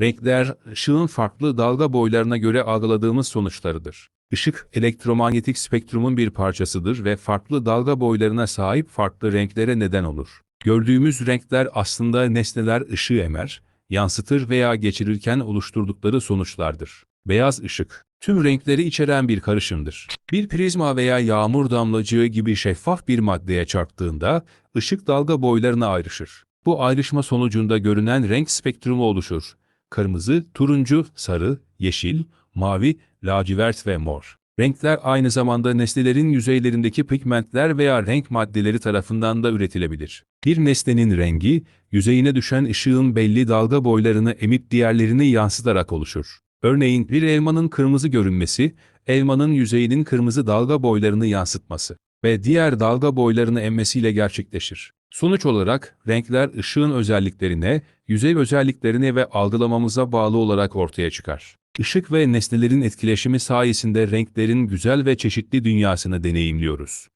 Renkler, ışığın farklı dalga boylarına göre algıladığımız sonuçlarıdır. Işık, elektromanyetik spektrumun bir parçasıdır ve farklı dalga boylarına sahip farklı renklere neden olur. Gördüğümüz renkler aslında nesneler ışığı emer, yansıtır veya geçirirken oluşturdukları sonuçlardır. Beyaz ışık, tüm renkleri içeren bir karışımdır. Bir prizma veya yağmur damlacığı gibi şeffaf bir maddeye çarptığında, ışık dalga boylarına ayrışır. Bu ayrışma sonucunda görünen renk spektrumu oluşur. Kırmızı, turuncu, sarı, yeşil, mavi, lacivert ve mor. Renkler aynı zamanda nesnelerin yüzeylerindeki pigmentler veya renk maddeleri tarafından da üretilebilir. Bir nesnenin rengi, yüzeyine düşen ışığın belli dalga boylarını emip diğerlerini yansıtarak oluşur. Örneğin bir elmanın kırmızı görünmesi, elmanın yüzeyinin kırmızı dalga boylarını yansıtması ve diğer dalga boylarını emmesiyle gerçekleşir. Sonuç olarak renkler ışığın özelliklerine, yüzey özelliklerine ve algılamamıza bağlı olarak ortaya çıkar. Işık ve nesnelerin etkileşimi sayesinde renklerin güzel ve çeşitli dünyasını deneyimliyoruz.